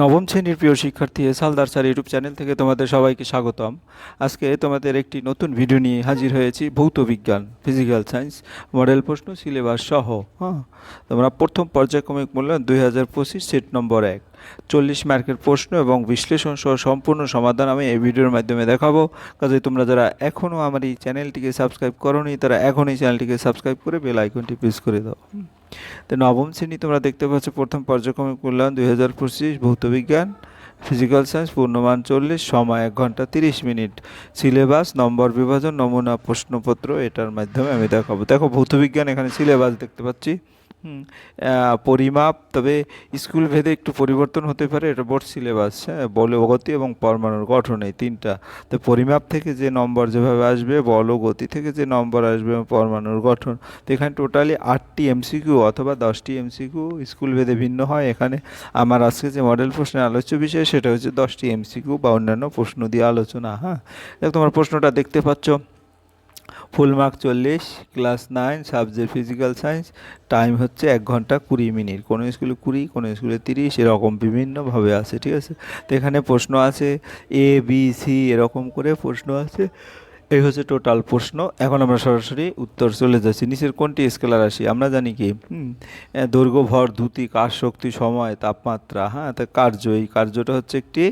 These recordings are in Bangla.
নবম শ্রেণির প্রিয় শিক্ষার্থী সালদার স্যার ইউটিউব চ্যানেল থেকে তোমাদের সবাইকে স্বাগতম। আজকে তোমাদের একটি নতুন ভিডিও নিয়ে হাজির হয়েছি ভৌত বিজ্ঞান ফিজিক্যাল সায়েন্স মডেল প্রশ্ন সিলেবাস সহ হ্যাঁ? তোমরা প্রথম পর্যায়ক্রমিক মূল্যায়ন দুই হাজার পঁচিশ সেট নম্বর এক। চল্লিশ মার্কের প্রশ্ন এবং বিশ্লেষণ সহ সম্পূর্ণ সমাধান আমি এই ভিডিওর মাধ্যমে দেখাবো। কাজে তোমরা যারা এখনও আমার এই চ্যানেলটিকে সাবস্ক্রাইব করোনি, তারা এখন এই চ্যানেলটিকে সাবস্ক্রাইব করে বেল আইকনটি প্রেস করে দাও। তো নবম শ্রেণি তোমরা দেখতে পাচ্ছ, প্রথম পর্যায়ক্রমিক মূল্যায়ন দুই হাজার পঁচিশ, ভৌতবিজ্ঞান, ফিজিক্যাল সায়েন্স, পূর্ণমান চল্লিশ, সময় এক ঘণ্টা তিরিশ মিনিট। সিলেবাস, নম্বর বিভাজন, নমুনা, প্রশ্নপত্র, এটার মাধ্যমে আমি দেখাবো। দেখো, ভৌতবিজ্ঞান এখানে সিলেবাস দেখতে পাচ্ছি। পরিমাপ, তবে স্কুল ভেদে একটু পরিবর্তন হতে পারে, এটা বোর্ড সিলেবাস হ্যাঁ বল গতি এবং পরমাণুর গঠন এই তিনটা। তো পরিমাপ থেকে যে নম্বর যেভাবে আসবে, বল গতি থেকে যে নম্বর আসবে পরমাণুর গঠন, তো এখানে টোটালি আটটি এমসিকিউ অথবা দশটি এমসিকিউ স্কুল ভেদে ভিন্ন হয়। এখানে আমার আজকে যে মডেল প্রশ্নের আলোচ্য বিষয়, সেটা হচ্ছে দশটি এমসিকিউ বা অন্যান্য প্রশ্ন দিয়ে আলোচনা হ্যাঁ। তোমার প্রশ্নটা দেখতে পাচ্ছ। ফুল মার্ক চল্লিশ, class nine, subject physical science, time হচ্ছে এক ঘণ্টা কুড়ি মিনিট। কোনো স্কুলে কুড়ি, কোনো স্কুলে তিরিশ, এরকম বিভিন্নভাবে আছে, ঠিক আছে? তো এখানে প্রশ্ন আছে এ বি সি এরকম করে প্রশ্ন আছে। এই হচ্ছে টোটাল প্রশ্ন। এখন আমরা সরাসরি উত্তর চলে যাচ্ছি। নিচের কোনটি স্কেলার আসি আমরা জানি কি? দৈর্ঘ্য, ভর দ্যুতি কাজ শক্তি, সময়, তাপমাত্রা হ্যাঁ? তা কার্য, এই কার্যটা হচ্ছে একটি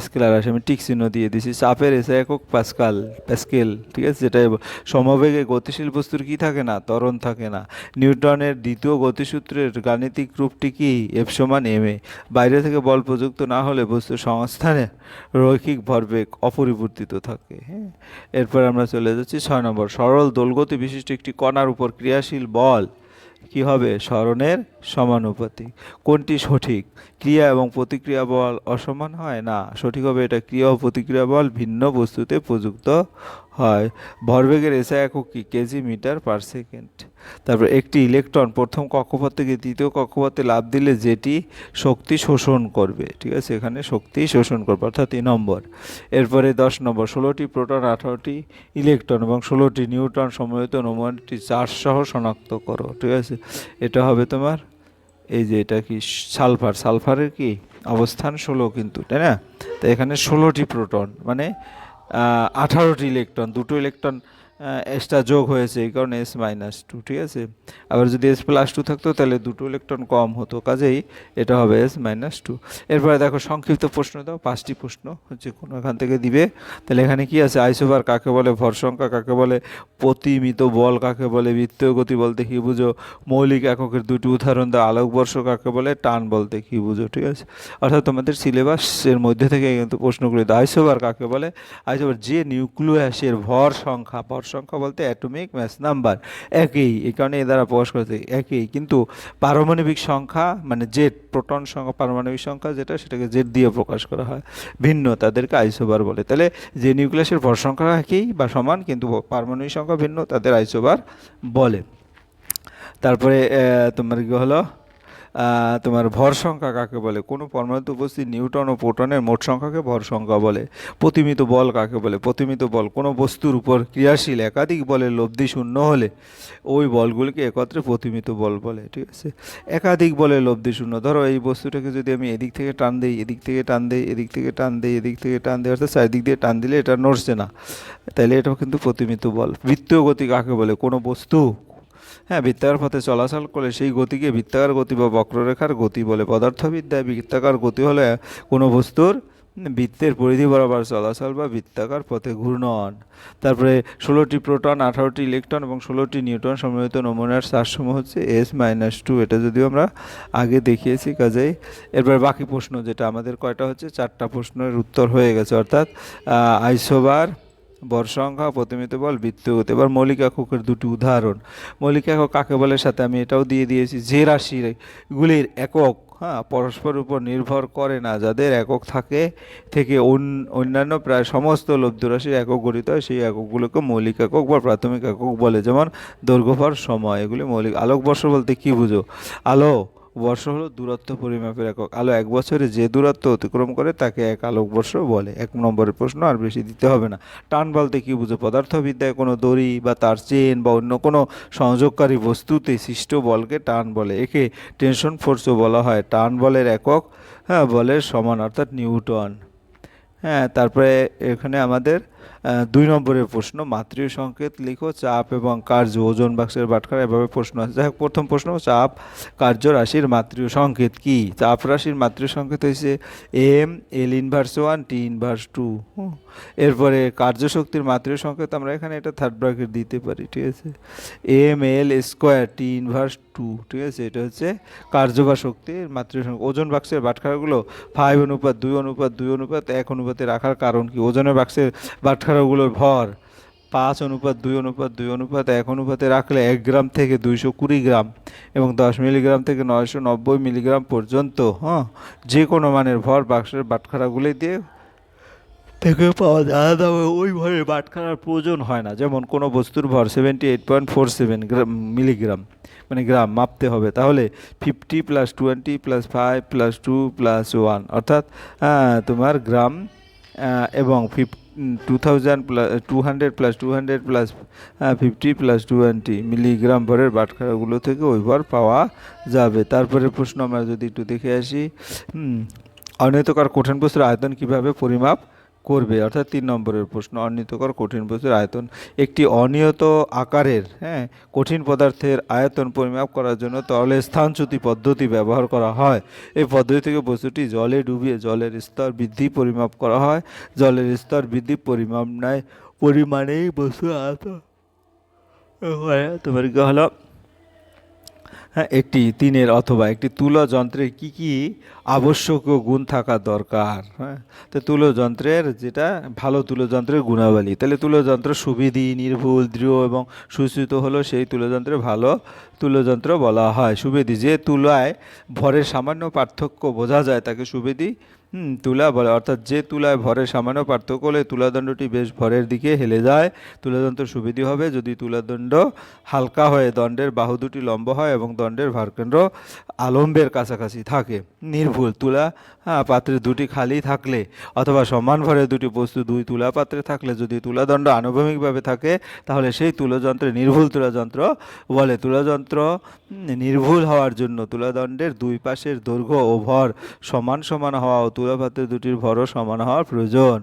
স্কেলার রাশি আমি টিক চিহ্ন দিয়ে দিছি। চাপের এসে একক পাস্কাল, প্যাস্কেল, ঠিক আছে? যেটা সমবেগে গতিশীল বস্তুর কি থাকে না? ত্বরণ থাকে না। নিউটনের দ্বিতীয় গতিসূত্রের গাণিতিক রূপটি কি? এফ সমান এম এ। বাইরে থেকে বল প্রযুক্ত না হলে বস্তুর সংস্থানে রৈখিক ভরবেগ অপরিবর্তিত থাকে হ্যাঁ? এরপর আমরা চলে যাচ্ছি ছয় নম্বর। সরল দোলগতি বিশিষ্ট একটি কণার উপর ক্রিয়াশীল বল। কি হবে? স্মরণের সমানুপাতিক কোনটি সঠিক? ক্রিয়া এবং প্রতিক্রিয়া বল অসমান হয়? না। সঠিকভাবে এটা ক্রিয়া ও প্রতিক্রিয়া বল ভিন্ন বস্তুতে প্রযুক্ত হয়। ভরবেগের এসে একক কি কেজি মিটার পার সেকেন্ড? তারপর একটি ইলেকট্রন প্রথম কক্ষপথ থেকে দ্বিতীয় কক্ষপথে লাভ দিলে যেটি শক্তি শোষণ করবে, ঠিক আছে? এখানে শক্তি শোষণ করবে, অর্থাৎ তিন নম্বর। এরপরে দশ নম্বর, ষোলোটি প্রোটন, আঠারোটি ইলেকট্রন এবং ষোলোটি নিউট্রন সমবেত নমুনাটি চার্জ সহ শনাক্ত করো, ঠিক আছে? এটা হবে তোমার এই যে এটা কি সালফার? সালফারের কি অবস্থান ষোলো কিন্তু, তাই না? তো এখানে ষোলোটি প্রোটন মানে আঠারোটি ইলেকট্রন দুটো ইলেকট্রন এক্সট্রা যোগ হয়েছে, এই কারণে এস মাইনাস টু ঠিক আছে? আবার যদি এস প্লাস টু থাকতো, তাহলে দুটো ইলেকট্রন কম হতো, কাজেই এটা হবে এস মাইনাস টু এরপরে দেখো, সংক্ষিপ্ত প্রশ্ন দাও, পাঁচটি প্রশ্ন হচ্ছে কোনো এখান থেকে দিবে। তাহলে এখানে কি আছে? আইসোবার কাকে বলে? ভর সংখ্যা কাকে বলে? প্রতিমিত বল কাকে বলে? বৃত্তীয় গতি বলতে কি বুঝো। মৌলিক এককের দুটি উদাহরণ দাও, আলোকবর্ষ কাকে বলে? টান বলতে কি বুঝো, ঠিক আছে? অর্থাৎ তোমাদের সিলেবাসের মধ্যে থেকে কিন্তু প্রশ্নগুলি দাও। আইসোবার কাকে বলে? আইসোবার যে নিউক্লিয়াসের ভর সংখ্যা, ভর সংখ্যা বলতে অ্যাটমিক ম্যাস নাম্বার একই এই কারণে এ দ্বারা প্রকাশ করতে একই, কিন্তু পারমাণবিক সংখ্যা মানে জেড প্রোটন সংখ্যা, পারমাণবিক সংখ্যা যেটা, সেটাকে জেড দিয়ে প্রকাশ করা হয়, ভিন্ন, তাদেরকে আইসোবার বলে। তাহলে যে নিউক্লিয়াসের ভর সংখ্যা একই বা সমান, কিন্তু পারমাণবিক সংখ্যা ভিন্ন, তাদের আইসোবার বলে। তারপরে তোমার কি হলো? তোমার ভর সংখ্যা কাকে বলে? কোনো পরমাণুতে উপস্থিত নিউটন ও প্রোটনের মোট সংখ্যাকে ভর সংখ্যা বলে। প্রতিমিত বল কাকে বলে? প্রতিমিত বল কোনো বস্তুর উপর ক্রিয়াশীল একাধিক বলের লব্ধি শূন্য হলে ওই বলগুলিকে একত্রে প্রতিমিত বল বলে, ঠিক আছে? একাধিক বলের লব্ধি শূন্য। ধরো এই বস্তুটাকে যদি আমি এদিক থেকে টান দিই, এদিক থেকে টান দিই, এদিক থেকে টান দিই, এদিক থেকে টান দিই, অর্থাৎ চারিদিক দিয়ে টান দিলে এটা নড়ছে না। তাহলে এটাও কিন্তু প্রতিমিত বল। বৃত্তীয় গতি কাকে বলে? কোনো বস্তু হ্যাঁ বৃত্তাকার পথে চলাচল করলে সেই গতিকে বৃত্তাকার গতি বা বক্ররেখার গতি বলে। পদার্থবিদ্যায় বৃত্তাকার গতি হলে কোনো বস্তুর বৃত্তের পরিধি বরাবর চলাচল বা বৃত্তাকার পথে ঘূর্ণন। তারপরে ষোলোটি প্রোটন, আঠারোটি ইলেকট্রন এবং ষোলোটি নিউটন সম্মিলিত নমুনার চারসমূহ হচ্ছে এস মাইনাস টু। এটা যদিও আমরা আগে দেখিয়েছি কাজেই। এরপর বাকি প্রশ্ন যেটা আমাদের কয়টা হচ্ছে? চারটা প্রশ্নের উত্তর হয়ে গেছে, অর্থাৎ আইসোবার বর সংখ্যা, প্রতিমিত বল বৃত্তীয় গতি। এবার মৌলিক এককের দুটি উদাহরণ। মৌলিক একক কাকে বলে সাথে আমি এটাও দিয়ে দিয়েছি, যে রাশিগুলির একক হ্যাঁ পরস্পর উপর নির্ভর করে না। যাদের একক থাকে, থেকে অন- অন্যান্য প্রায় সমস্ত লব্ধ রাশির একক গঠিত হয়, সেই এককগুলোকে মৌলিক একক বা প্রাথমিক একক বলে। যেমন দৈর্ঘ্যভর সময়, এগুলি মৌলিক আলোকবর্ষ বলতে কি বুঝো? আলো বর্ষ হলো দূরত্ব পরিমাপের একক। আলো এক বছরে যে দূরত্ব অতিক্রম করে, তাকে এক আলোকবর্ষ বলে। এক নম্বরের প্রশ্ন, আর বেশি দিতে হবে না। টান বলতে কি বুঝো? পদার্থবিদ্যায় কোনো দড়ি বা তার চেন বা অন্য কোনো সংযোগকারী বস্তুতে সৃষ্ট বলকে টান বলে। একে টেনশন ফোর্সও বলা হয়। টান বলের একক হ্যাঁ বলের সমান অর্থাৎ নিউটন। হ্যাঁ তারপরে এখানে আমাদের দুই নম্বরের প্রশ্ন, মাতৃ সংকেত লিখো, চাপ এবং কার্য ওজন বাক্সের বাটখারা, এভাবে প্রশ্ন আছে। যাই হোক, প্রথম প্রশ্ন, চাপ, কার্য রাশির মাতৃ সংকেত কি? চাপ রাশির মাতৃ সংকেত হয়েছে M, L inverse one, T inverse two. এরপরে কার্যশক্তির মাতৃ সংকেত, আমরা এখানে এটা থার্ড ব্র্যাকেট দিতে পারি, ঠিক আছে? M, L square, T inverse two, ঠিক আছে? এটা হচ্ছে কার্য বা শক্তির মাতৃ সংকেত। ওজন বাক্সের বাটখারাগুলো ফাইভ অনুপাত, দুই অনুপাত দুই অনুপাত, এক অনুপাতে রাখার কারণ কি? ওজনের বাক্সের বাটখারাগুলোর ভর। পাঁচ অনুপাত দুই অনুপাত দুই অনুপাত এক অনুপাতে রাখলে এক গ্রাম থেকে দুইশো কুড়ি গ্রাম এবং দশ মিলিগ্রাম থেকে নয়শো নব্বই মিলিগ্রাম পর্যন্ত হ্যাঁ? যে কোনো মানের ভর বাক্সের বাটখারাগুলি দিয়ে থেকে পাওয়া যায়। তবে ওই ভরের বাটখারার প্রয়োজন হয় না। যেমন কোনো বস্তুর ভর seventy eight point four seven gram milligram মানে গ্রাম মাপতে হবে। তাহলে fifty plus twenty plus five plus two plus one অর্থাৎ আহ, তোমার গ্রাম এবং ফিফ two thousand plus two hundred plus two hundred plus fifty plus twenty milligram ভরের বাটখারাগুলো থেকে ওইবার পাওয়া যাবে। তারপরে প্রশ্ন আমরা যদি একটু দেখে আসি অনেতকার কঠিন বস্তুর আয়তন কীভাবে পরিমাপ করবে, অর্থাৎ তিন নম্বরের প্রশ্ন অনিয়তকর কঠিন বস্তুর আয়তন। একটি অনিয়ত আকারের হ্যাঁ কঠিন পদার্থের আয়তন পরিমাপ করার জন্য তরলে স্থানচ্যুতি পদ্ধতি ব্যবহার করা হয়। এই পদ্ধতি থেকে বস্তুটি জলে ডুবিয়ে জলের স্তর বৃদ্ধি পরিমাপ করা হয়। জলের স্তর বৃদ্ধি পরিমাপ নেয়, পরিমাণেই বস্তু আয়তন। হয়, তোমার কি হলো? একটি তিনের অথবা একটি তুলো যন্ত্রের কি কি আবশ্যকীয় গুণ থাকা দরকার? হ্যাঁ তো তুলো যন্ত্রের যেটা, ভালো তুলো যন্ত্রের গুণাবলী। তাহলে তুলো যন্ত্র সুবিধি, নির্ভুল, দৃঢ় এবং সুস্থিত হলো সেই তুলো যন্ত্রে ভালো তুলো যন্ত্র বলা হয়। সুবিধি, যে তুলায় ভরের সামান্য পার্থক্য বোঝা যায়, তাকে সুবেদি হুম, তুলা বলে, অর্থাৎ যে তুলায় ভরের সামান্য পার্থক্য হলে তুলাদণ্ডটি বেশ ভরের দিকে হেলে যায়। তুলাদণ্ড সুবিধি হবে যদি তুলাদণ্ড হালকা হয়ে দণ্ডের বাহু দুটি লম্ব হয় এবং দণ্ডের ভারকেন্দ্র আলম্বের কাছাকাছি থাকে। নির্ভুল তুলা হ্যাঁ পাত্রে দুটি খালি থাকলে অথবা সমান ভরের দুটি বস্তু দুই তুলা পাত্রে থাকলে যদি তুলাদণ্ড আনুভূমিকভাবে থাকে, তাহলে সেই তুলাযন্ত্রে নির্ভুল তুলাযন্ত্র বলে। তুলাযন্ত্র নির্ভুল হওয়ার জন্য তুলাদণ্ডের দুই পাশের দৈর্ঘ্য ও ভর সমান সমান হওয়া ও তুলাপাত্রের দুটির ভরও সমান হওয়ার প্রয়োজন।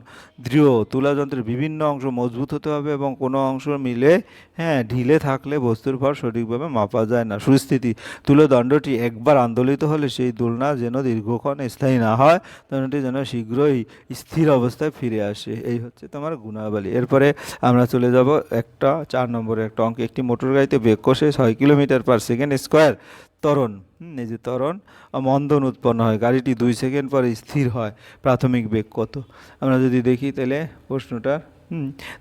দৃঢ়, তুলাযন্ত্রের বিভিন্ন অংশ মজবুত হতে হবে এবং কোনো অংশ মিলে হ্যাঁ ঢিলে থাকলে বস্তুর ভর সঠিকভাবে মাপা যায় না। সুস্থিতি, তুলোদণ্ডটি একবার আন্দোলিত হলে সেই দোলনা যেন দীর্ঘক্ষণ স্থায়ী না হয় দণ্ডটি যেন শীঘ্রই স্থির অবস্থায় ফিরে আসে। এই হচ্ছে তোমার গুণাবলী। এরপরে আমরা চলে যাব একটা, চার নম্বরে একটা অঙ্ক। একটি মোটর গাড়িতে বেগ কষে ছয় কিলোমিটার পার সেকেন্ড স্কোয়ার ত্বরণ। এই যে ত্বরণ মন্দন উৎপন্ন হয়। গাড়িটি দুই সেকেন্ড পরে স্থির হয়। প্রাথমিক বেগ কত? আমরা যদি দেখি তাহলে প্রশ্নটার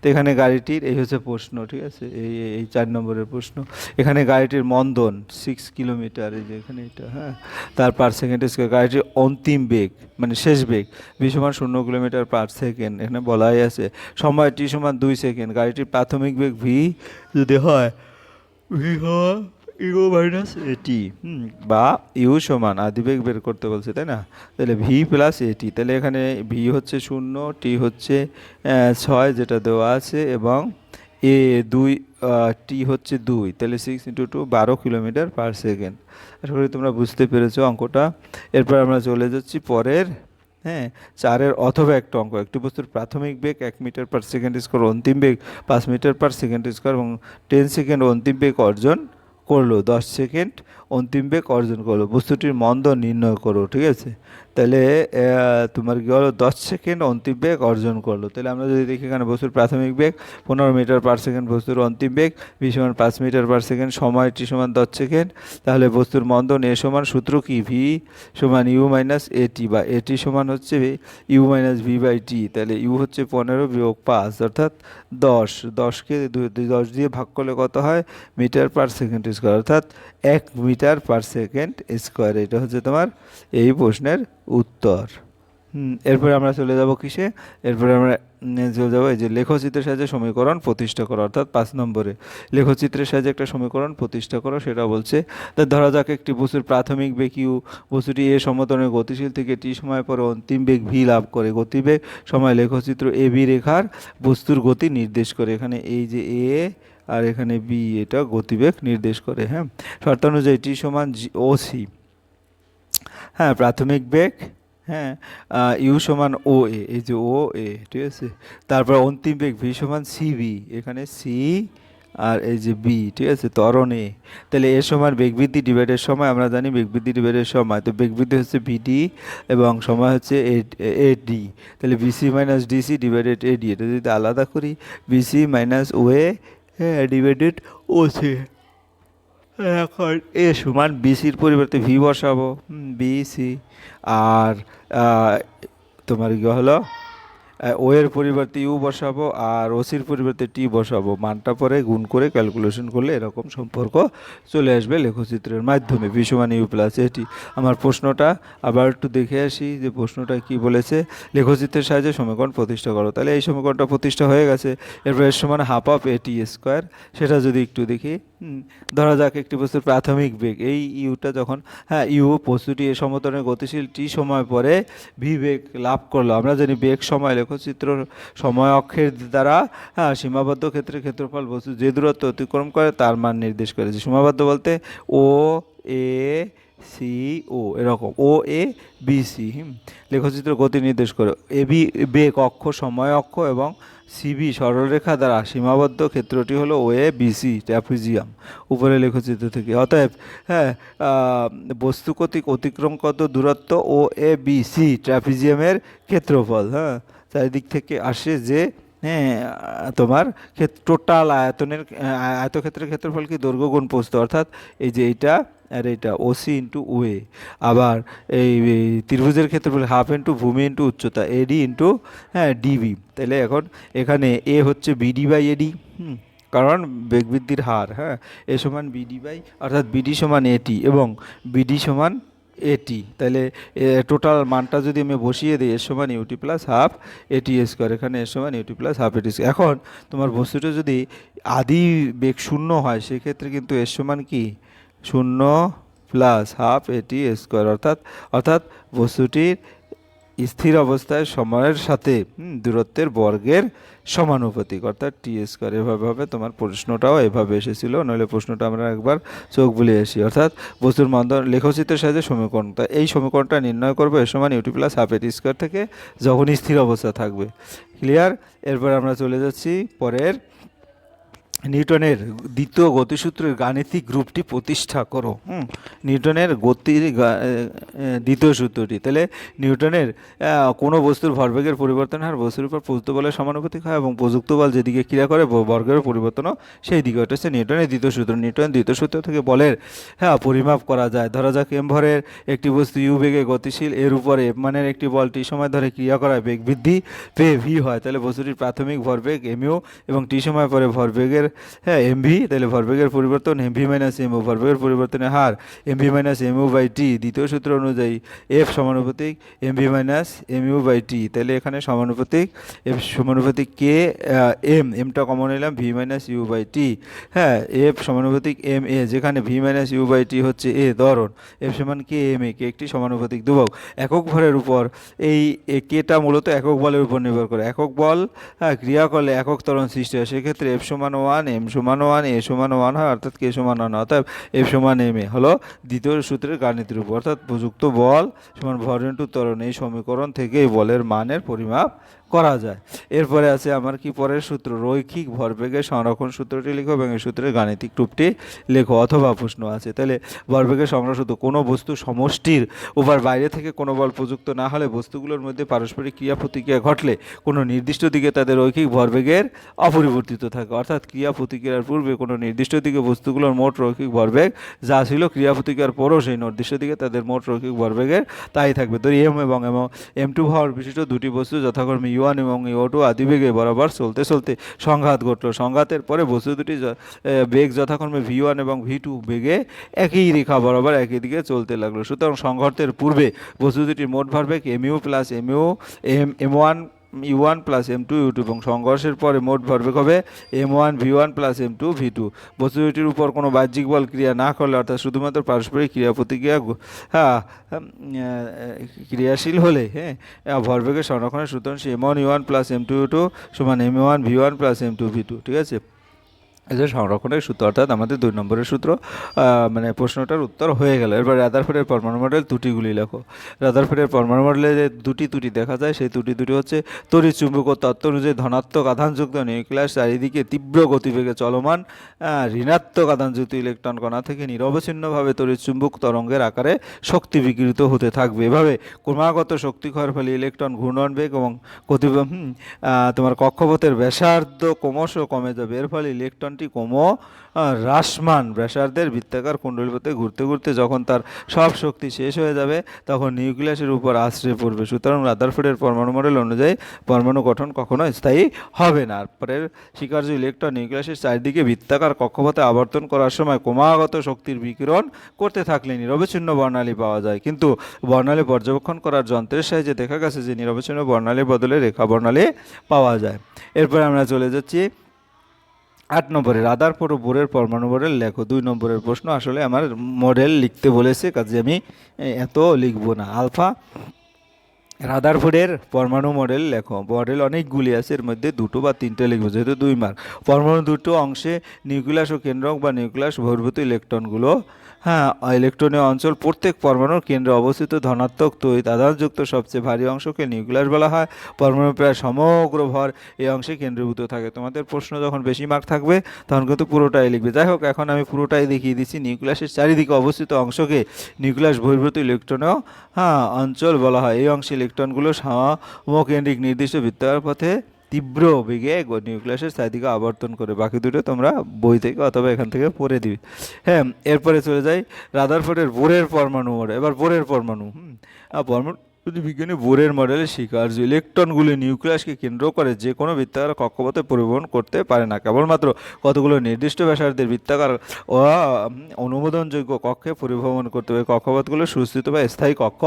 তো এখানে গাড়িটির, এই হচ্ছে প্রশ্ন, ঠিক আছে? এই, এই- চার নম্বরের প্রশ্ন। এখানে গাড়িটির মন্দন সিক্স কিলোমিটার এই যে এখানে এটা হ্যাঁ? তার পার সেকেন্ড স্কোয়ার গাড়িটির অন্তিম বেগ মানে শেষ বেগ ভি সমান শূন্য কিলোমিটার পার সেকেন্ড এখানে বলাই আছে। সময় টি সমান দুই সেকেন্ড গাড়িটির প্রাথমিক বেগ ভি যদি হয় ভি হওয়া ইউ মাইনাস এটি বা ইউ সমান, আদিবেগ বের করতে বলছে, তাই না? তাহলে ভি প্লাস এটি তাহলে এখানে ভি হচ্ছে শূন্য, টি হচ্ছে ছয় যেটা দেওয়া আছে, এবং এ দুই টি হচ্ছে দুই, তাহলে সিক্স ইন্টু টু বারো কিলোমিটার পার সেকেন্ড আশা করি তোমরা বুঝতে পেরেছ অঙ্কটা। এরপর আমরা চলে যাচ্ছি পরের হ্যাঁ চারের অথবা একটা অঙ্ক। একটি বস্তুর প্রাথমিক বেগ এক মিটার পার সেকেন্ড স্কোয়ার অন্তিম বেগ পাঁচ মিটার পার সেকেন্ড স্কোয়ার এবং টেন সেকেন্ড অন্তিম বেগ অর্জন করল দশ সেকেন্ড। অন্তিম বেগ অর্জন করল। বস্তুটির মন্দ নির্ণয় করো, ঠিক আছে? তাহলে তোমার কী হলো? দশ সেকেন্ড অন্তিম বেগ অর্জন করল। তাহলে আমরা যদি দেখি এখানে বস্তুর প্রাথমিক বেগ, পনেরো মিটার পার সেকেন্ড বস্তুর অন্তিম বেগ ভি সমান পাঁচ মিটার পার সেকেন্ড সময় টি সমান দশ সেকেন্ড। তাহলে বস্তুর মন্দন এ সমান সূত্র কি? ভি সমান ইউ মাইনাস এটি বা এটি সমান হচ্ছে U minus V by T তাহলে ইউ হচ্ছে পনেরো বিয়োগ পাঁচ, অর্থাৎ দশ। দশকে দশ দিয়ে ভাগ করলে কত হয়? মিটার পার সেকেন্ড স্কোয়ার অর্থাৎ এক মিটার পার সেকেন্ড স্কোয়ার, এটা হচ্ছে তোমার এই প্রশ্নের উত্তর। এরপরে আমরা চলে যাব কিসে? এরপরে আমরা চলে যাব এই যে লেখচিত্রের সাহায্যে সমীকরণ প্রতিষ্ঠা করো, অর্থাৎ পাঁচ নম্বরে। লেখচিত্রের সাহায্যে একটা সমীকরণ প্রতিষ্ঠা করো, সেটা বলছে, তা ধরা যাক একটি বস্তুর প্রাথমিক বেগ ইউ বস্তুটি এ সমতলে গতিশীল থেকে টি সময় পরে অন্তিম বেগ ভি লাভ করে। গতিবেগ সময় লেখচিত্র এ বি রেখার বস্তুর গতি নির্দেশ করে। এখানে এই যে এ আর এখানে বি এটা গতিবেগ নির্দেশ করে হ্যাঁ? শর্তানুযায়ী টি সমান ও সি হ্যাঁ প্রাথমিক বেগ হ্যাঁ ইউ সমান ও এ এই যে ও এ ঠিক আছে? তারপর অন্তিম বেগ ভি সমান সি বি এখানে সি আর এই যে বি ঠিক আছে? তরণ এ তাহলে এর সমান বেগবৃদ্ধি ডিভাইডের সময়, আমরা জানি বেগবৃদ্ধি ডিভাইডের সময়। তো বেগবৃদ্ধি হচ্ছে বিডি এবং সময় হচ্ছে এ ডি তাহলে BC minus DC divided A D এটা যদি আলাদা করি বিসি মাইনাস ও এ হ্যাঁ ওসি এখন এ সমান বিসির পরিবর্তে ভি বসাবো। বিসি আর তোমার কি হলো? ও এর পরিবর্তে ইউ বসাবো আর ওসির পরিবর্তে টি বসাবো। মানটা পরে গুণ করে ক্যালকুলেশন করলে এরকম সম্পর্ক চলে আসবে লেখচিত্রের মাধ্যমে। ভি ইউ প্লাস এটি আমার প্রশ্নটা, আবার একটু দেখে আসি যে প্রশ্নটা কি বলেছে। লেখচিত্রের সাহায্যে সমীকরণ প্রতিষ্ঠা করো। তাহলে এই সমীকরণটা প্রতিষ্ঠা হয়ে গেছে। এরপর এর সমান হাফ অফ এটি স্কোয়ার। সেটা যদি একটু দেখি। ধরা যাক একটি বস্তুর প্রাথমিক বেগ। এই ইউটা যখন হ্যাঁ ইউ বস্তুটি এ সমতলে গতিশীল টি সময় পরে ভি বেগ লাভ করল। আমরা জানি বেগ সময়, লেখচিত্র সময় অক্ষের দ্বারা হ্যাঁ সীমাবদ্ধ ক্ষেত্রে ক্ষেত্রফল বস্তু যে দূরত্ব অতিক্রম করে তার মান নির্দেশ করেছে। সীমাবদ্ধ বলতে ও, এ সি ও এরকম ও এ বি সি লেখচিত্র গতি নির্দেশ করে। এ বি বেগ অক্ষ সময় অক্ষ এবং সিবি সরলরেখা দ্বারা সীমাবদ্ধ ক্ষেত্রটি হলো ও এ বিসি ট্র্যাপিজিয়াম, উপরে লেখচিত্র থেকে। অতএব হ্যাঁ বস্তু অতিক্রম কত দূরত্ব ও এ বি সি ট্র্যাপিজিয়ামের ক্ষেত্রফল হ্যাঁ? চারিদিক থেকে আসে যে হ্যাঁ তোমার টোটাল আয়তনের আয়তক্ষেত্রের ক্ষেত্রফল কি? দৈর্ঘ্য গুণ প্রস্থ, অর্থাৎ এই যে এইটা আর এইটা ওসি ইন্টু ওয়ে আবার এই ত্রিভুজের ক্ষেত্রফল হাফ ইন্টু ভূমি ইন্টু উচ্চতা এডি ইন্টু হ্যাঁ ডিবি তাহলে এখন এখানে এ হচ্ছে বিডি বাই এডি হুম, কারণ বেগবৃদ্ধির হার হ্যাঁ এ সমান বিডি বাই অর্থাৎ বিডি সমান এটি এবং বিডি সমান এটি তাহলে টোটাল মানটা যদি আমি বসিয়ে দিই এর সমান UT plus half AT square এখানে এর সমান UT plus half AT square এখন তোমার বস্তুটা যদি আদি বেগ শূন্য হয়, সেক্ষেত্রে কিন্তু এর সমান কি? শূন্য প্লাস হাফ এটি স্কোয়ার, অর্থাৎ অর্থাৎ বস্তুটির স্থির অবস্থায় সময়ের সাথে দূরত্বের বর্গের সমানুপাতিক, অর্থাৎ টি স্কোয়ার এভাবে হবে। তোমার প্রশ্নটাও এভাবে এসেছিল, নইলে প্রশ্নটা আমরা একবার চোখ বুলিয়ে আসি। অর্থাৎ বস্তুর মন্দন লেখচিত্রের সাহায্যে সমীকরণ, তা এই সমীকরণটা নির্ণয় করব, এর সমান UT plus half AT square থেকে যখনই স্থির অবস্থা থাকবে। ক্লিয়ার এরপর আমরা চলে যাচ্ছি পরের নিউটনের দ্বিতীয় গতিসূত্রের গাণিতিক গ্রুপটি প্রতিষ্ঠা করো। হুম, নিউটনের গতির দ্বিতীয় সূত্রটি। তাহলে নিউটনের কোনো বস্তুর ভরবেগের পরিবর্তন হার বস্তুর উপর প্রযুক্ত বলের সমানুপাতিক হয় এবং প্রযুক্ত বল যেদিকে ক্রিয়া করে বর্গের পরিবর্তনও সেই দিকে ওটা হচ্ছে নিউটনের দ্বিতীয় সূত্র। নিউটনের দ্বিতীয় সূত্র থেকে বলের হ্যাঁ পরিমাপ করা যায়। ধরা যাক এম ভরের একটি বস্তু ইউ বেগে গতিশীল, এর উপরে এফ মানের একটি বল টি সময় ধরে ক্রিয়া করায় বেগ বৃদ্ধি পেয়ে ভি হয়। তাহলে বস্তুটির প্রাথমিক ভরবেগ এমইউ এবং টি সময় পরে ভরবেগের হ্যাঁ এমভি তাহলে ভরবেগের পরিবর্তন এমভি মাইনাস এমও ভরবেগের পরিবর্তনের হার MV minus MU by T দ্বিতীয় সূত্র অনুযায়ী এফ সমানুপাতিক MV minus MU by T তাহলে এখানে সমানুপাতিক এফ সমানুপাতিক কে এম এমটা কমন নিলাম V minus U by T হ্যাঁ এফ সমানুপাতিক এম এ যেখানে V minus U by T হচ্ছে এ ধরন এফ সমান কে এম এ কে একটি সমানুপাতিক দুবক একক ভরের উপর, এই কেটা মূলত একক বলের উপর নির্ভর করে, একক বল হ্যাঁ ক্রিয়া করলে একক তরণ সৃষ্টি হয়, সেক্ষেত্রে এফ সমান ওয়ান এম সমান ওয়ান এ সমান ওয়ান হয় অর্থাৎ কে সমান ওয়ান অর্থাৎ এফ সমান এম এ হলো দ্বিতীয় সূত্রের গাণিতিক রূপ। অর্থাৎ প্রযুক্ত বল সমান ভর ইন্টু এই সমীকরণ থেকে বলের মানের পরিমাপ করা যায়। এরপরে আছে আমার কি পরের সূত্র? রৈখিক ভরবেগের সংরক্ষণ সূত্রটি লেখো এবং এই সূত্রের গাণিতিক রূপটি লেখো অথবা প্রশ্ন আছে। তাহলে ভরবেগের সংরক্ষণ সূত্র, কোনো বস্তু সমষ্টির উপর বাইরে থেকে কোনো বল প্রযুক্ত না হলে বস্তুগুলোর মধ্যে পারস্পরিক ক্রিয়া প্রতিক্রিয়া ঘটলে কোনো নির্দিষ্ট দিকে তাদের রৈখিক ভরবেগের অপরিবর্তিত থাকে। অর্থাৎ ক্রিয়া ক্রিয়া প্রতিক্রিয়ার পূর্বে কোনো নির্দিষ্ট দিকে বস্তুগুলোর মোট রৈখিক ভরবেগ যা ছিল ক্রিয়া প্রতিক্রিয়ার পরও সেই নির্দিষ্ট দিকে তাদের মোট রৈখিক ভরবেগের তাই থাকবে। তো এম এবং এম এম টু ভর বিশিষ্ট দুটি বস্তু যথাক্রমে ইউ ওয়ান এবং ইউ টু আদিবেগে বরাবর চলতে চলতে সংঘাত ঘটলো। সংঘাতের পরে বস্তু দুটি বেগ যথাক্রমে ভি ওয়ান এবং ভি টু বেগে একই রেখা বরাবর একই দিকে চলতে লাগল। সুতরাং সংঘর্ষের পূর্বে বস্তু দুটির মোট ভরবেগ M U plus M U M M one U one plus M two U two এবং সংঘর্ষের পরে মোট ভরবেগ হবে M one V one plus M two V two বস্তু দুটির উপর কোনো বাহ্যিক বল ক্রিয়া না করলে, অর্থাৎ শুধুমাত্র পারস্পরিক ক্রিয়া প্রতিক্রিয়া হ্যাঁ ক্রিয়াশীল হলে হ্যাঁ ভরবেগের সংরক্ষণের সুতরাং সূত্র M one U one plus M two U two সমান M one V one plus M two V two ঠিক আছে? যে সংরক্ষণের সূত্র, অর্থাৎ আমাদের দুই নম্বরের সূত্র মানে প্রশ্নটার উত্তর হয়ে গেল। এরপর রাদারফোর্ডের পরমাণু মডেল ত্রুটিগুলি লেখো। রাদারফোর্ডের পরমাণু মডেলে যে দুটি ত্রুটি দেখা যায়, সেই ত্রুটি দুটি হচ্ছে তড়িৎ চুম্বক তত্ত্ব অনুযায়ী ধনাত্মক আধানযুক্ত নিউক্লিয়াস চারিদিকে তীব্র গতিবেগে চলমান ঋণাত্মক আধানযুক্ত ইলেকট্রন কণা থেকে নিরবচ্ছিন্নভাবে তড়িৎ চুম্বক তরঙ্গের আকারে শক্তি বিকৃত হতে থাকবে। এভাবে ক্রমাগত শক্তি ক্ষয়ের ফলে ইলেকট্রন ঘূর্ণন বেগ এবং গতি তোমার কক্ষপথের ব্যাসার্ধ ক্রমশ কমে যাবে। এর ফলে ইলেকট্রনটি ক্রম আহ, হ্রাসমান ব্যাসার্ধের বৃত্তাকার কুণ্ডলীপথে ঘুরতে ঘুরতে যখন তার সব শক্তি শেষ হয়ে যাবে তখন নিউক্লিয়াসের উপর আশ্রয় পড়বে। সুতরাং রাদারফোর্ডের পরমাণু মডেল অনুযায়ী পরমাণু গঠন কখনো স্থায়ী হবে না। পরের স্বীকার্য ইলেকট্রন নিউক্লিয়াসের চারিদিকে বৃত্তাকার কক্ষপথে আবর্তন করার সময় ক্রমাগত শক্তির বিকিরণ করতে থাকলে নিরবচ্ছিন্ন বর্ণালী পাওয়া যায়। কিন্তু বর্ণালী পর্যবেক্ষণ করার যন্ত্রের সাহায্যে দেখা গেছে যে নিরবচ্ছিন্ন বর্ণালীর বদলে রেখা বর্ণালী পাওয়া যায়। এরপরে আমরা চলে যাচ্ছি আট নম্বরের, আদার পর বোরের পরমাণু বোরের লেখো। দুই নম্বরের প্রশ্ন আসলে আমার মডেল লিখতে বলেছে, কাজে আমি এত লিখব না। আলফা রাদারফোর্ডের পরমাণু মডেল লেখো। মডেল অনেকগুলি আছে, এর মধ্যে দুটো বা তিনটে লিখব, যেহেতু দুই মার্ক। পরমাণু দুটো অংশে নিউক্লিয়াস ও কেন্দ্রক বা নিউক্লিয়াস বহির্ভূত ইলেকট্রনগুলো হ্যাঁ ইলেকট্রনীয় অঞ্চল প্রত্যেক পরমাণুর কেন্দ্রে অবস্থিত ধনাত্মক তৈত আধানযুক্ত সবচেয়ে ভারী অংশকে নিউক্লিয়াস বলা হয়। পরমাণু প্রায় সমগ্র ভর এই অংশে কেন্দ্রীভূত থাকে। তোমাদের প্রশ্ন যখন বেশি মার্ক থাকবে, তখন কিন্তু পুরোটাই লিখবে। যাই হোক, এখন আমি পুরোটাই দেখিয়ে দিচ্ছি। নিউক্লিয়াসের চারিদিকে অবস্থিত অংশকে নিউক্লিয়াস বহির্ভূত ইলেকট্রনীয় হ্যাঁ অঞ্চল বলা হয়। এই অংশে ইলেকট্রনগুলো সমকেন্দ্রিক নির্দিষ্ট বৃত্তার পথে তীব্র বেগে নিউক্লিয়াসের চারিদিকে আবর্তন করে, বাকি দুটো তোমরা বই থেকে অথবা এখান থেকে পড়ে দিবে। হ্যাঁ এরপরে চলে যাই রাদারফোর্ডের বোরের পরমাণু এবার বোরের পরমাণু পরমাণু বিজ্ঞানী বোরের মডেলে মডেলের স্বীকার্য ইলেকট্রনগুলি নিউক্লিয়াসকে কেন্দ্র করে, যে কোনো বৃত্তাকার কক্ষপথে পরিবহন করতে পারে না। কেবলমাত্র কতগুলো নির্দিষ্ট ব্যাসার্ধের বৃত্তাকার অনুমোদনযোগ্য কক্ষে পরিভ্রমণ করতে হবে। কক্ষপথগুলো সুস্থিত বা স্থায়ী কক্ষ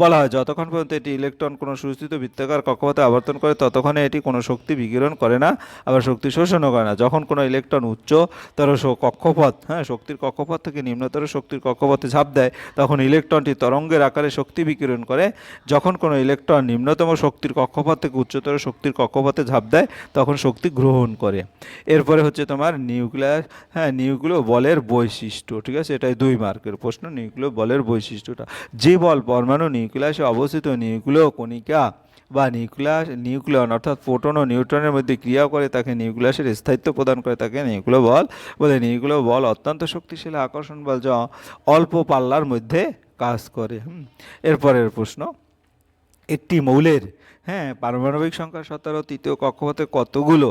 বলা হয়। যতক্ষণ পর্যন্ত এটি ইলেকট্রন কোনো সুস্থিত বৃত্তাকার কক্ষপথে আবর্তন করে, ততক্ষণে এটি কোনো শক্তি বিকিরণ করে না, আবার শক্তি শোষণও করে না। যখন কোনো ইলেকট্রন উচ্চতর কক্ষপথ হ্যাঁ শক্তির কক্ষপথ থেকে নিম্নতর শক্তির কক্ষপথে ঝাঁপ দেয়, তখন ইলেকট্রনটি তরঙ্গের আকারে শক্তি বিকিরণ করে। যখন কোনো ইলেকট্রন নিম্নতম শক্তির কক্ষপথ থেকে উচ্চতর শক্তির কক্ষপথে ঝাঁপ দেয়, তখন শক্তি গ্রহণ করে। এরপরে হচ্ছে তোমার নিউক্লিয়াস হ্যাঁ নিউক্লিয় বলের বৈশিষ্ট্য, ঠিক আছে? এটাই দুই মার্কের প্রশ্ন নিউক্লিয় বলের বৈশিষ্ট্যটা। যে বল পরমাণু নিউক্লিয়াসে অবস্থিত নিউক্লিয় কণিকা বা নিউক্লিয়াস নিউক্লিয়ন অর্থাৎ প্রোটন ও নিউট্রনের মধ্যে ক্রিয়া করে, তাকে নিউক্লিয়াসের স্থায়িত্ব প্রদান করে, তাকে নিউক্লিয় বল। বলে নিউক্লিয় বল অত্যন্ত শক্তিশালী আকর্ষণ বল, যা অল্প পাল্লার মধ্যে কাজ করে। এরপরের প্রশ্ন। একটি মৌলের হ্যাঁ পারমাণবিক সংখ্যা সতেরো তৃতীয় কক্ষপথে কতগুলো?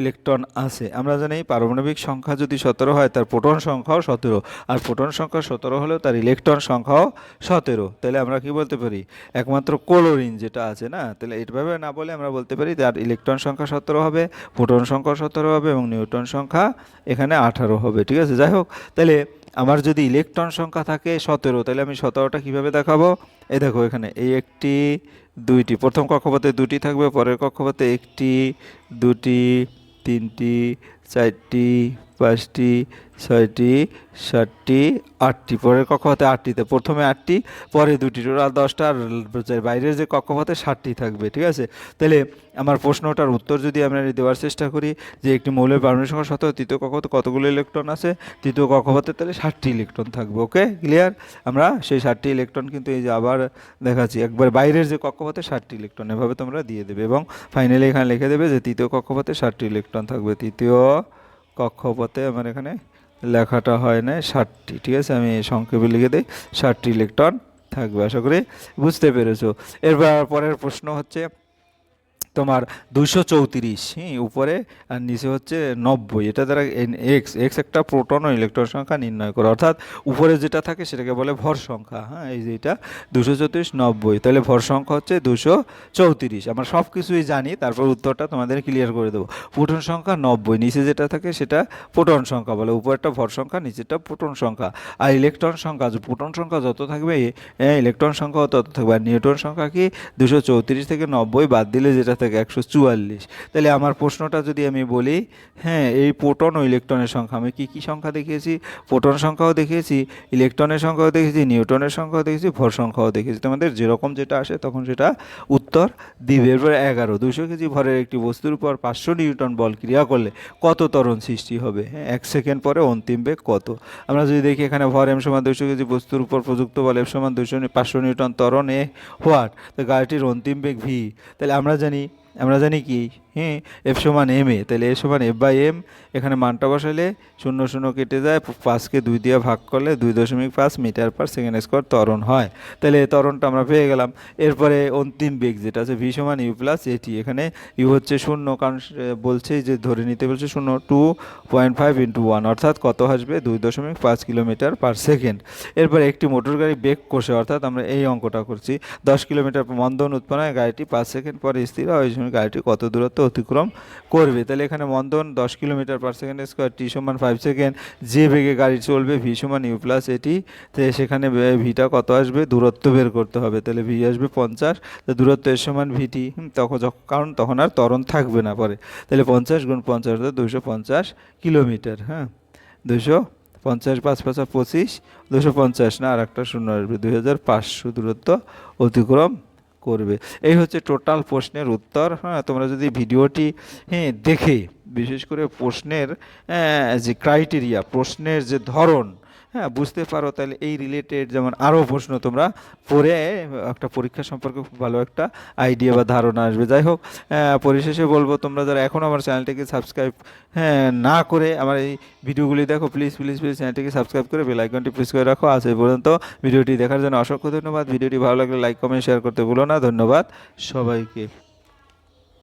ইলেকট্রন আছে। আমরা জানি পারমাণবিক সংখ্যা যদি সতেরো হয়, তার প্রোটন সংখ্যাও সতেরো। আর প্রোটন সংখ্যা সতেরো হলেও তার ইলেকট্রন সংখ্যাও সতেরো। তাহলে আমরা কি বলতে পারি? একমাত্র ক্লোরিন যেটা আছে না, তাহলে এইভাবে না বলে আমরা বলতে পারি তার ইলেকট্রন সংখ্যা সতেরো হবে, প্রোটন সংখ্যা সতেরো হবে এবং নিউট্রন সংখ্যা এখানে আঠারো হবে, ঠিক আছে? যাই হোক, তাহলে আমার যদি ইলেকট্রন সংখ্যা থাকে সতেরো, তাহলে আমি সতেরোটা কীভাবে দেখাবো? এই দেখো এখানে, এই একটি, দুইটি, প্রথম কক্ষপথে দুটি থাকবে, পরের কক্ষপথে একটি দুটি তিনটি চারটি পাঁচটি, ছয়টি, সাতটি, আটটি। পরের কক্ষপথে আটটিতে। প্রথমে আটটি, পরে দুটি। টোটাল দশটা, আর বাইরের যে কক্ষপথে ষাটটি থাকবে, ঠিক আছে? তাহলে আমার প্রশ্নটার উত্তর যদি আমরা দেওয়ার চেষ্টা করি, যে একটি মৌলের পারমাণবিক সংখ্যা সত্ত্বেও তৃতীয় কক্ষপথে কতগুলো ইলেকট্রন আছে? তৃতীয় কক্ষপথে তাহলে ষাটটি ইলেকট্রন থাকবে, ওকে? ক্লিয়ার আমরা সেই ষাটটি ইলেকট্রন কিন্তু এই যে আবার দেখাচ্ছি। একবার বাইরের যে কক্ষপথে ষাটটি ইলেকট্রন, এভাবে তোমরা দিয়ে দেবে এবং ফাইনালি এখানে লিখে দেবে যে তৃতীয় কক্ষপথে ষাটটি ইলেকট্রন থাকবে। তৃতীয় কক্ষপথে আমার এখানে লেখাটা হয় না ষাটটি, ঠিক আছে? আমি সংক্ষেপে লিখে দিই, ষাটটি ইলেকট্রন থাকবে, আশা করি বুঝতে পেরেছ। এরপর পরের প্রশ্ন হচ্ছে তোমার দুশো চৌত্রিশ। হ্যাঁ উপরে আর নিচে হচ্ছে নব্বই। এটা দ্বারা এক্স এক্স একটা প্রোটন ও ইলেকট্রন সংখ্যা নির্ণয় করে। অর্থাৎ উপরে যেটা থাকে সেটাকে বলে ভর সংখ্যা। হ্যাঁ এই যে এটা দুশো চৌত্রিশ, নব্বই। তাহলে ভর সংখ্যা হচ্ছে দুশো চৌত্রিশ। আমরা সব কিছুই জানি, তারপর উত্তরটা তোমাদের ক্লিয়ার করে দেবো। প্রোটন সংখ্যা নব্বই। নিচে যেটা থাকে সেটা প্রোটন সংখ্যা বলে। উপরেরটা ভর সংখ্যা নিচেরটা প্রোটন সংখ্যা। আর ইলেকট্রন সংখ্যা প্রোটন সংখ্যা যত থাকবে ইলেকট্রন সংখ্যাও তত থাকবে। আর নিউটন সংখ্যা কি? দুশো চৌত্রিশ থেকে নব্বই বাদ দিলে যেটা থাকে একশো চুয়াল্লিশ। তাহলে আমার প্রশ্নটা যদি আমি বলি হ্যাঁ এই প্রোটন ও ইলেকট্রনের সংখ্যা, আমি কী কী সংখ্যা দেখিয়েছি? প্রোটন সংখ্যাও দেখিয়েছি, ইলেকট্রনের সংখ্যাও দেখেছি নিউটনের সংখ্যাও দেখেছি ভর সংখ্যাও দেখেছি তোমাদের যেরকম যেটা আসে তখন সেটা উত্তর দিবে। এরপরে এগারো, দুশো কেজি ভরের একটি বস্তুর উপর পাঁচশো নিউটন বল ক্রিয়া করলে কত ত্বরণ সৃষ্টি হবে? হ্যাঁ এক সেকেন্ড পরে অন্তিম বেগ কত? আমরা যদি দেখি এখানে ভর এম সমান দুশো কেজি বস্তুর উপর প্রযুক্ত বল এম সমান দুশো পাঁচশো নিউটন ত্বরণ এ হোয়াট? তো গাড়িটির অন্তিম বেগ ভি তাহলে আমরা জানি আমরা জানি কি হ্যাঁ এফ সমান এম এ তাহলে এ সমান এফ বাই এম এখানে মানটা বসালে শূন্য শূন্য কেটে যায়, পাঁচকে দুই দিয়ে ভাগ করলে দুই দশমিক পাঁচ মিটার পার সেকেন্ড স্কোয়ার ত্বরণ হয়। তাহলে এই ত্বরণটা আমরা পেয়ে গেলাম। এরপরে অন্তিম বেগ যেটা আছে ভি সমান ইউ প্লাস এটি এখানে ইউ হচ্ছে শূন্য, কারণ বলছে যে ধরে নিতে বলছে শূন্য two point five into one অর্থাৎ কত আসবে? দুই দশমিক পাঁচ কিলোমিটার পার সেকেন্ড এরপরে একটি মোটর গাড়ি বেগ কষে, অর্থাৎ আমরা এই অঙ্কটা করছি। দশ কিলোমিটার মন্দন উৎপন্ন হয়, গাড়িটি পাঁচ সেকেন্ড পরে স্থির হয়, ওই সময় গাড়িটি কত দূরত্ব অতিক্রম করবে। তাহলে এখানে মন্দন দশ kilometre per second square T সমান ফাইভ সেকেন্ড যে বেগে গাড়ি চলবে ভি সমান ইউ প্লাস এটি সেখানে ভিটা কত আসবে? দূরত্ব বের করতে হবে। তাহলে ভি আসবে পঞ্চাশ, তো দূরত্ব এর সমান ভিটি তখন কারণ তখন আর ত্বরণ থাকবে না পরে। তাহলে পঞ্চাশ গুণ পঞ্চাশ অর্থাৎ দুশো পঞ্চাশ কিলোমিটার হ্যাঁ? দুশো পঞ্চাশ পাঁচ পাঁচা পঁচিশ দুশো পঞ্চাশ, না আর একটা শূন্য আসবে, দুই হাজার পাঁচশো দূরত্ব অতিক্রম করবে। এই হচ্ছে টোটাল প্রশ্নের উত্তর। হ্যাঁ তোমরা যদি ভিডিওটি হ্যাঁ দেখে, বিশেষ করে প্রশ্নের যে ক্রাইটেরিয়া প্রশ্নের যে ধরন হ্যাঁ বুঝতে পারো তাহলে এই রিলেটেড যেমন আরও প্রশ্ন তোমরা, পড়ে একটা পরীক্ষা সম্পর্কে খুব ভালো একটা আইডিয়া বা ধারণা আসবে। যাই হোক পরিশেষে বলব, তোমরা যারা এখনও আমার চ্যানেলটিকে সাবস্ক্রাইব হ্যাঁ না করে আমার এই ভিডিওগুলি দেখো প্লিজ প্লিজ প্লিজ চ্যানেলটিকে সাবস্ক্রাইব করে বেল আইকনটি প্রেস করে রাখো। আজ এই পর্যন্ত ভিডিওটি দেখার জন্য অসংখ্য ধন্যবাদ। ভিডিওটি ভালো লাগলে লাইক কমেন্ট শেয়ার করতে ভুলো না। ধন্যবাদ সবাইকে।